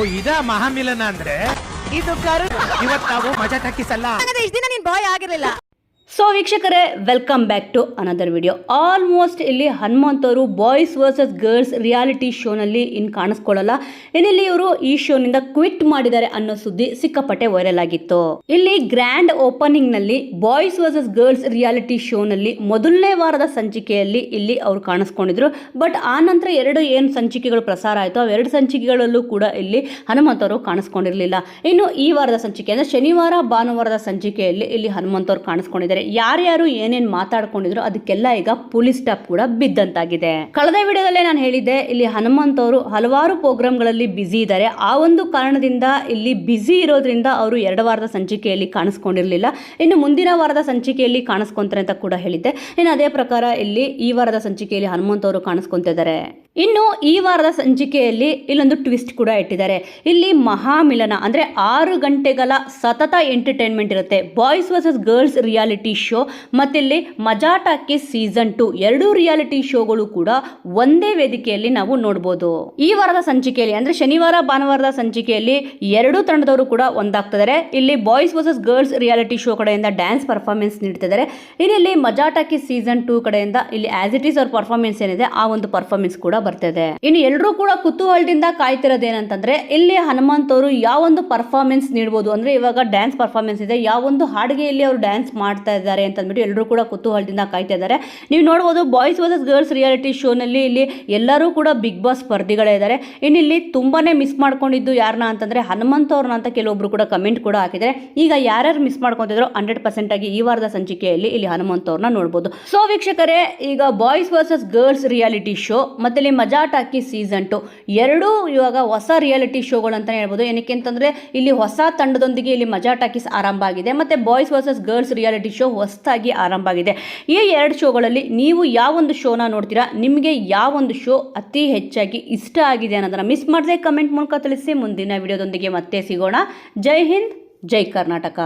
ಓ ಇದ ಮಹಾಮಿಲನ ಅಂದ್ರೆ? ಇದು ಕರು ಇವತ್ತು ನಾವು ಮಜಾ ತಕ್ಕಿಸಲ್ಲ. ಇಷ್ಟ ದಿನ ನೀನ್ ಬಾಯ್ ಆಗಿರಲಿಲ್ಲ. ಸೊ ವೀಕ್ಷಕರೇ welcome back to another video almost ಇಲ್ಲಿ ಹನುಮಂತ್ ಅವರು ಬಾಯ್ಸ್ ವರ್ಸಸ್ ಗರ್ಲ್ಸ್ ರಿಯಾಲಿಟಿ ಶೋನಲ್ಲಿ ಇನ್ನು ಕಾಣಿಸ್ಕೊಳ್ಳಲ್ಲ. ಇನ್ನಿಲ್ಲಿ ಇವರು ಈ ಶೋನಿಂದ ಕ್ವಿಟ್ ಮಾಡಿದ್ದಾರೆ ಅನ್ನೋ ಸುದ್ದಿ ಸಿಕ್ಕಾಪಟ್ಟೆ ವೈರಲ್ ಆಗಿತ್ತು. ಇಲ್ಲಿ ಗ್ರ್ಯಾಂಡ್ ಓಪನಿಂಗ್ನಲ್ಲಿ ಬಾಯ್ಸ್ ವರ್ಸಸ್ ಗರ್ಲ್ಸ್ ರಿಯಾಲಿಟಿ ಶೋನಲ್ಲಿ ಮೊದಲನೇ ವಾರದ ಸಂಚಿಕೆಯಲ್ಲಿ ಇಲ್ಲಿ ಅವರು ಕಾಣಿಸ್ಕೊಂಡಿದ್ರು. ಬಟ್ ಆ ನಂತರ ಎರಡು ಏನು ಸಂಚಿಕೆಗಳು ಪ್ರಸಾರ ಆಯಿತು ಅವೆರಡು ಸಂಚಿಕೆಗಳಲ್ಲೂ ಕೂಡ ಇಲ್ಲಿ ಹನುಮಂತ್ ಅವರು ಕಾಣಿಸ್ಕೊಂಡಿರಲಿಲ್ಲ. ಇನ್ನು ಈ ವಾರದ ಸಂಚಿಕೆ ಅಂದರೆ ಶನಿವಾರ, ಭಾನುವಾರದ ಸಂಚಿಕೆಯಲ್ಲಿ ಇಲ್ಲಿ ಹನುಮಂತ್ ಅವರು ಕಾಣಿಸ್ಕೊಂಡಿದ್ದಾರೆ. ಯಾರ್ಯಾರು ಏನೇನು ಮಾತಾಡ್ಕೊಂಡಿದ್ರು ಅದಕ್ಕೆಲ್ಲ ಈಗ ಪೊಲೀಸ್ ಸ್ಟಾಪ್ ಕೂಡ ಬಿದ್ದಂತಾಗಿದೆ. ಕಳೆದ ವಿಡಿಯೋದಲ್ಲೇ ನಾನು ಹೇಳಿದ್ದೆ, ಇಲ್ಲಿ ಹನುಮಂತ್ ಅವರು ಹಲವಾರು ಪ್ರೋಗ್ರಾಮ್ಗಳಲ್ಲಿ ಬ್ಯುಸಿ ಇದ್ದಾರೆ ಆ ಒಂದು ಕಾರಣದಿಂದ ಇಲ್ಲಿ ಬ್ಯುಸಿ ಇರೋದ್ರಿಂದ ಅವರು ಎರಡು ವಾರದ ಸಂಚಿಕೆಯಲ್ಲಿ ಕಾಣಿಸ್ಕೊಂಡಿರಲಿಲ್ಲ. ಇನ್ನು ಮುಂದಿನ ವಾರದ ಸಂಚಿಕೆಯಲ್ಲಿ ಕಾಣಿಸ್ಕೊಂತಾರೆ ಅಂತ ಕೂಡ ಹೇಳಿದ್ದೆ. ಇನ್ನು ಅದೇ ಪ್ರಕಾರ ಇಲ್ಲಿ ಈ ವಾರದ ಸಂಚಿಕೆಯಲ್ಲಿ ಹನುಮಂತ್ ಅವರು ಕಾಣಿಸ್ಕೊಂತಿದ್ದಾರೆ ಇನ್ನು ಈ ವಾರದ ಸಂಚಿಕೆಯಲ್ಲಿ ಇಲ್ಲೊಂದು ಟ್ವಿಸ್ಟ್ ಕೂಡ ಇಟ್ಟಿದ್ದಾರೆ. ಇಲ್ಲಿ ಮಹಾಮಿಲನ ಅಂದರೆ ಆರು ಗಂಟೆಗಳ ಸತತ ಎಂಟರ್ಟೈನ್ಮೆಂಟ್ ಇರುತ್ತೆ. Boys versus girls reality show, ಮತ್ತಿಲ್ಲಿ ಮಜಾಟಾಕಿ ಸೀಸನ್ ಟು ಎರಡೂ ರಿಯಾಲಿಟಿ ಶೋಗಳು ಕೂಡ ಒಂದೇ ವೇದಿಕೆಯಲ್ಲಿ ನಾವು ನೋಡ್ಬೋದು. ಈ ವಾರದ ಸಂಚಿಕೆಯಲ್ಲಿ, ಅಂದ್ರೆ ಶನಿವಾರ, ಭಾನುವಾರದ ಸಂಚಿಕೆಯಲ್ಲಿ ಎರಡೂ ತಂಡದವರು ಕೂಡ ಒಂದಾಗ್ತಿದ್ದಾರೆ. ಇಲ್ಲಿ boys versus girls reality show ಕಡೆಯಿಂದ ಡ್ಯಾನ್ಸ್ ಪರ್ಫಾರ್ಮೆನ್ಸ್ ನೀಡ್ತಿದ್ದಾರೆ. ಇಲ್ಲಿ ಮಜಾಟಾಕಿ ಸೀಸನ್ ಟೂ ಕಡೆಯಿಂದ ಇಲ್ಲಿ as it is our performance ಏನಿದೆ, ಆ ಒಂದು ಪರ್ಫಾರ್ಮೆನ್ಸ್ ಕೂಡ ಬರ್ತಿದೆ. ಇನ್ನು ಎಲ್ಲರೂ ಕೂಡ ಕುತೂಹಲದಿಂದ ಕಾಯ್ತಿರೋದೇನಂತಂದ್ರೆ, ಇಲ್ಲಿ ಹನುಮಂತ್ ಅವರು ಯಾವ ಒಂದು ಪರ್ಫಾರ್ಮೆನ್ಸ್ ನೀಡಬಹುದು ಅಂದ್ರೆ ಇವಾಗ ಡ್ಯಾನ್ಸ್ ಪರ್ಫಾರ್ಮೆನ್ಸ್ ಇದೆ, ಯಾವೊಂದು ಹಾಡಿಗೆ ಇಲ್ಲಿ ಅವರು ಡ್ಯಾನ್ಸ್ ಮಾಡ್ತಾ ಇದ್ದಾರೆ ಅಂತ ಅಂದ್ಬಿಟ್ಟು ಎಲ್ಲರೂ ಕೂಡ ಕುತೂಹಲದಿಂದ ಕಾಯ್ತಾ ಇದ್ದಾರೆ. ನೀವು ನೋಡ್ಬೋದು ಬಾಯ್ಸ್ ವರ್ಸಸ್ ಗರ್ಲ್ಸ್ ರಿಯಾಲಿಟಿ ಶೋನಲ್ಲಿ ಇಲ್ಲಿ ಎಲ್ಲರೂ ಕೂಡ ಬಿಗ್ ಬಾಸ್ ಸ್ಪರ್ಧಿಗಳೇ ಇದ್ದಾರೆ. ಇನ್ನು ಇಲ್ಲಿ ತುಂಬಾನೇ ಮಿಸ್ ಮಾಡ್ಕೊಂಡಿದ್ದು ಯಾರನ್ನ ಅಂತಂದ್ರೆ ಹನುಮಂತ ಅವ್ರನ್ನ ಅಂತ ಕೆಲವೊಬ್ರು ಕೂಡ ಕಮೆಂಟ್ ಕೂಡ ಹಾಕಿದ್ದಾರೆ. ಈಗ ಯಾರ್ಯಾರು ಮಿಸ್ ಮಾಡ್ಕೊತಿದ್ರು ಹಂಡ್ರೆಡ್ ಪರ್ಸೆಂಟ್ ಆಗಿ ಈ ವಾರದ ಸಂಚಿಕೆಯಲ್ಲಿ ಇಲ್ಲಿ ಹನುಮಂತ ಅವ್ರನ್ನ ನೋಡ್ಬೋದು. ಸೊ ವೀಕ್ಷಕರೇ, ಈಗ boys versus girls reality show ಮತ್ತೆ ಇಲ್ಲಿ ಮಜಾ ಟಾಕಿ ಸೀಸನ್ ಟು ಎರಡೂ ಇವಾಗ ಹೊಸ ರಿಯಾಲಿಟಿ ಶೋಗಳು ಅಂತಾನೆ ಹೇಳ್ಬೋದು. ಏನಕ್ಕೆ ಅಂತಂದ್ರೆ ಇಲ್ಲಿ ಹೊಸ ತಂಡದೊಂದಿಗೆ ಇಲ್ಲಿ ಮಜಾ ಟಾಕೀಸ್ ಆರಂಭ ಆಗಿದೆ. ಮತ್ತೆ boys versus girls reality show ಹೊಸದಾಗಿ ಆರಂಭ ಆಗಿದೆ ಈ ಎರಡು ಶೋಗಳಲ್ಲಿ ನೀವು ಯಾವೊಂದು ಶೋನ ನೋಡ್ತೀರಾ? ನಿಮಗೆ ಯಾವೊಂದು ಶೋ ಅತಿ ಹೆಚ್ಚಾಗಿ ಇಷ್ಟ ಆಗಿದೆ ಅನ್ನೋದನ್ನ ಮಿಸ್ ಮಾಡದೆ ಕಮೆಂಟ್ ಮೂಲಕ ತಿಳಿಸಿ. ಮುಂದಿನ ವಿಡಿಯೋದೊಂದಿಗೆ ಮತ್ತೆ ಸಿಗೋಣ. ಜೈ ಹಿಂದ್, ಜೈ ಕರ್ನಾಟಕ.